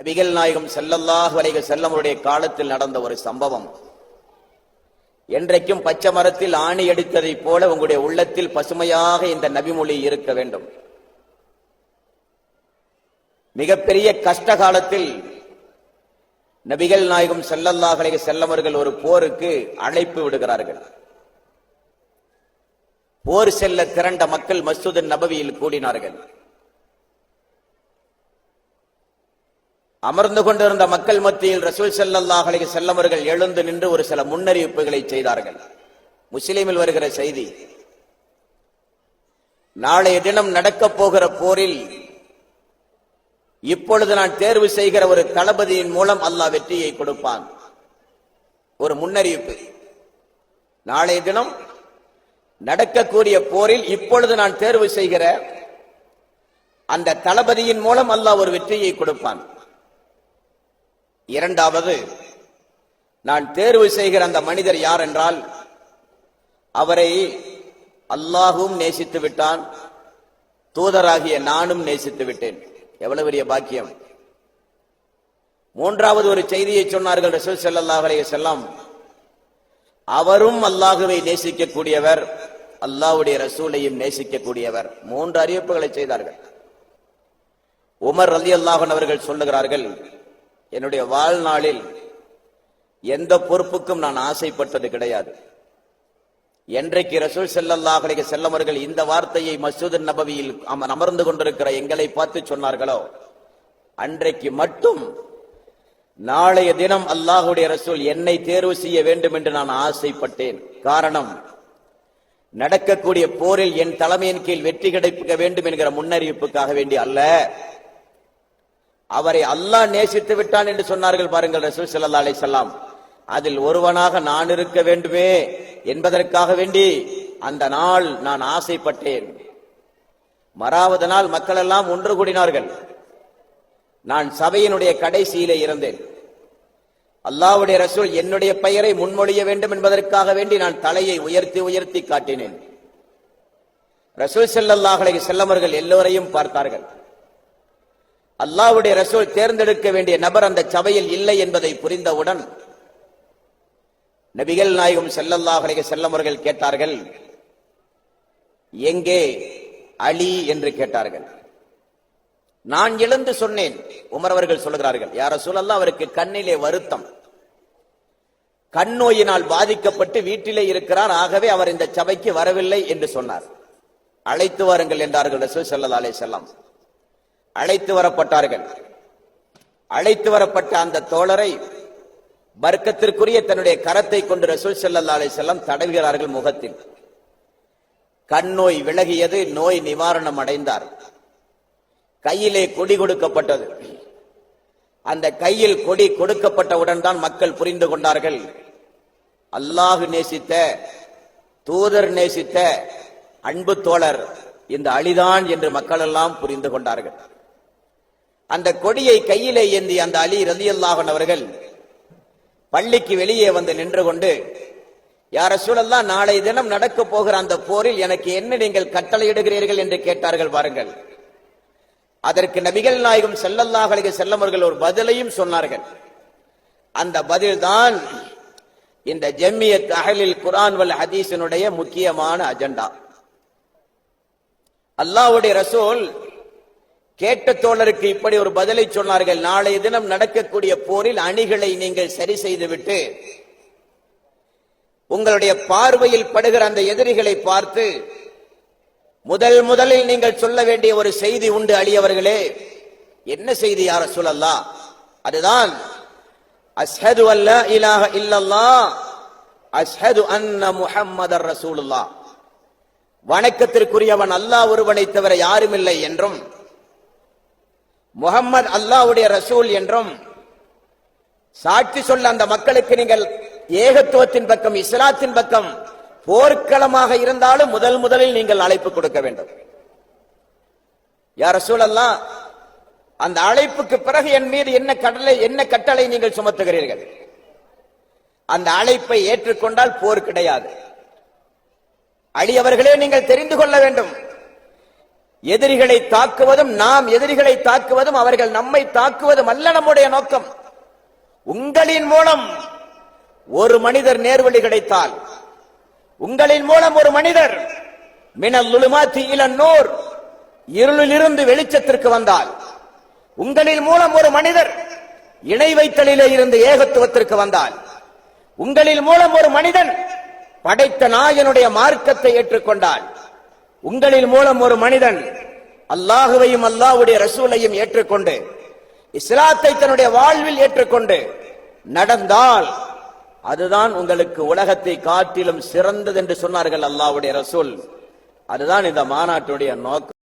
நபிகள் நாயகம் செல்லல்லாஹ் வரைக செல்லமுடைய காலத்தில் நடந்த ஒரு சம்பவம். என்றைக்கும் பச்சை மரத்தில் ஆணி அடித்ததைப் போல உங்களுடைய உள்ளத்தில் பசுமையாக இந்த நபிமொழி இருக்க வேண்டும். மிகப்பெரிய கஷ்ட காலத்தில் நபிகள் நாயகம் ஸல்லல்லாஹு அலைஹி செல்லவர்கள் ஒரு போருக்கு அழைப்பு விடுகிறார்கள். போர் செல்ல திரண்ட மக்கள் மசூதன் நபவியில் கூடினார்கள். அமர்ந்து கொண்டிருந்த மக்கள் மத்தியில் ரசூல் ஸல்லல்லாஹு செல்லவர்கள் எழுந்து நின்று ஒரு சில முன்னறிவிப்புகளை செய்தார்கள். முஸ்லிமில் வருகிற செய்தி நாளைய தினம் நடக்கப் போகிற போரில் இப்பொழுது நான் தேர்வு செய்கிற ஒரு தளபதியின் மூலம் அல்லாஹ் வெற்றியை கொடுப்பான். ஒரு முன்னறிவிப்பு. நாளைய தினம் நடக்கக்கூடிய போரில் இப்பொழுது நான் தேர்வு செய்கிற அந்த தளபதியின் மூலம் அல்லாஹ் ஒரு வெற்றியை கொடுப்பான். இரண்டாவது நான் தேர்வு செய்கிற அந்த மனிதர் யார் என்றால் அவரை அல்லாஹும் நேசித்து விட்டான் தூதராகிய நானும் நேசித்து விட்டேன். எவ்வளவு பெரிய பாக்கியம். மூன்றாவது ஒரு செய்தியை சொன்னார்கள் ரசூல் ஸல்லல்லாஹு அலைஹி அவரும் அல்லாஹுவை நேசிக்கக்கூடியவர் அல்லாஹ்வுடைய ரசூலையும் நேசிக்கக்கூடியவர். மூன்று அறிவிப்புகளை செய்தார்கள். உமர் அலி அல்லாஹன் அவர்கள் சொல்லுகிறார்கள் என்னுடைய வாழ்நாளில் எந்த பொறுப்புக்கும் நான் ஆசைப்பட்டது கிடையாது. என்றைக்கு ரசூல் ஸல்லல்லாஹு அலைஹி வஸல்லம் இந்த வார்த்தையை மசூதன் நபவியில் அமர்ந்து கொண்டிருக்கிற எங்களை பார்த்து சொன்னார்களோ? அன்றைக்கு மட்டும் நாளைய தினம் அல்லாஹுடைய ரசூல் என்னை தேர்வு செய்ய வேண்டும் என்று நான் ஆசைப்பட்டேன். காரணம் நடக்கக்கூடிய போரில் என் தலைமையின் கீழ் வெற்றி கிடைக்க வேண்டும் என்கிற முன்னறிவிப்புக்காக வேண்டி அல்ல. அவரை அல்லாஹ் நேசித்து விட்டான் என்று சொன்னார்கள் பாருங்கள் ரசூல் சல்லா அலைஹி சொல்லாம் அதில் ஒருவனாக நான் இருக்க வேண்டுமே என்பதற்காக வேண்டி அந்த நாள் நான் ஆசைப்பட்டேன். மறாவது நாள் மக்கள் எல்லாம் ஒன்று கூடினார்கள். நான் சபையினுடைய கடைசியிலே இருந்தேன். அல்லாவுடைய ரசூல் என்னுடைய பெயரை முன்மொழிய வேண்டும் என்பதற்காக வேண்டி நான் தலையை உயர்த்தி உயர்த்தி காட்டினேன். ரசூல் செல்லல்லாஹலை செல்லவர்கள் எல்லோரையும் பார்த்தார்கள். அல்லாஹ்வுடைய ரசூல் தேர்ந்தெடுக்க வேண்டிய நபர் அந்த சபையில் இல்லை என்பதை புரிந்தவுடன் நபிகள் நாயகம் ஸல்லல்லாஹு அலைஹி கேட்டார்கள் எங்கே அலி? என்று கேட்டார்கள். நான் எழுந்து சொன்னேன் உமர் அவர்கள் சொல்லுகிறார்கள் யார சூழல்ல அவருக்கு கண்ணிலே வருத்தம். கண் நோயினால் பாதிக்கப்பட்டு வீட்டிலே இருக்கிறார் ஆகவே அவர் இந்த சபைக்கு வரவில்லை என்று சொன்னார். அழைத்து வாருங்கள் என்றார்கள் ரசூல் செல்லதாலே அலைஹி அழைத்து வரப்பட்டார்கள். அழைத்து வரப்பட்ட அந்த தோழரை வர்க்கத்திற்குரிய தன்னுடைய கரத்தை கொண்டு ரசூல் ஸல்லல்லாஹு செல்லம் வஸல்லம் தடவுகிறார்கள் முகத்தில். கண் நோய் விலகியது நோய் நிவாரணம் அடைந்தார். கையிலே கொடி கொடுக்கப்பட்டது. அந்த கையில் கொடி கொடுக்கப்பட்டவுடன் தான் மக்கள் புரிந்து கொண்டார்கள். அல்லாஹ் நேசித்த தூதர் நேசித்த அன்பு தோழர் இந்த அழிதான் என்று மக்கள் எல்லாம் புரிந்து கொண்டார்கள். அந்த கொடியை கையிலே ஏந்தி அந்த அலி ரலியல்லாஹன் அவர்கள் பள்ளிக்கு வெளியே வந்து நின்று கொண்டு யார சூழல்லாம் நாளை தினம் நடக்க போகிற அந்த போரில் எனக்கு என்ன நீங்கள் கட்டளையிடுகிறீர்கள்? என்று கேட்டார்கள் பாருங்கள் அதற்கு நபிகள் நாயகம் ஸல்லல்லாஹு செல்லமர்கள் ஒரு பதிலையும் சொன்னார்கள். அந்த பதில்தான் இந்த ஜம்மியத் அகலில் குரான் வல் ஹதீஸினுடைய முக்கியமான அஜெண்டா. அல்லாஹ்வுடைய ரசூல் கேட்ட தோழருக்கு இப்படி ஒரு பதிலை சொன்னார்கள். நாளைய தினம் நடக்கக்கூடிய போரில் அணிகளை நீங்கள் சரி செய்துவிட்டு உங்களுடைய பார்வையில் படுகிற அந்த எதிரிகளை பார்த்து முதல் முதலில் நீங்கள் சொல்ல வேண்டிய ஒரு செய்தி உண்டு அழியவர்களே என்ன செய்தி யார சொல்லல்லா அதுதான் அஸ்ஹது அல்ல இலாஹ இல்லல்லா அஸ்ஹது அன்ன முஹம்மதர் ரசூலுல்லா வணக்கத்திற்குரியவன் அல்லாஹ் ஒருவனை தவிர யாருமில்லை என்றும் முகம்மது அல்லாஹ்வுடைய ரசூல் என்றும் சாட்சி சொல்ல அந்த மக்களுக்கு நீங்கள் ஏகத்துவத்தின் பக்கம் இஸ்லாத்தின் பக்கம் போர்க்களமாக இருந்தாலும் முதல் முதலில் நீங்கள் அழைப்பு கொடுக்க வேண்டும். யார் சூழல்லாம் அந்த அழைப்புக்கு பிறகு என் மீது என்ன கடலை என்ன கட்டளை நீங்கள் சுமத்துகிறீர்கள்? அந்த அழைப்பை ஏற்றுக்கொண்டால் போர் கிடையாது. அழியவர்களே நீங்கள் தெரிந்து கொள்ள வேண்டும். எதிரிகளை தாக்குவதும் நாம் எதிரிகளை தாக்குவதும் அவர்கள் நம்மை தாக்குவதும் அல்ல நம்முடைய நோக்கம். உங்களின் மூலம் ஒரு மனிதர் நேர்வழி கிடைத்தால் உங்களின் மூலம் ஒரு மனிதர் மினல் லுலுமாத்தி இளநூர் இருளிலிருந்து வெளிச்சத்திற்கு வந்தால் உங்களின் மூலம் ஒரு மனிதர் இணை வைத்தலிலே இருந்து ஏகத்துவத்திற்கு வந்தால் உங்களின் மூலம் ஒரு மனிதன் படைத்த நாயனுடைய மார்க்கத்தை ஏற்றுக்கொண்டால் உங்களின் மூலம் ஒரு மனிதன் அல்லாஹுவையும் அல்லாஹ்வுடைய ரசூலையும் ஏற்றுக்கொண்டு இஸ்லாத்தை தன்னுடைய வாழ்வில் ஏற்றுக்கொண்டு நடந்தால் அதுதான் உங்களுக்கு உலகத்தை காட்டிலும் சிறந்தது என்று சொன்னார்கள் அல்லாவுடைய ரசூல். அதுதான் இந்த மாநாட்டுடைய நோக்கம்.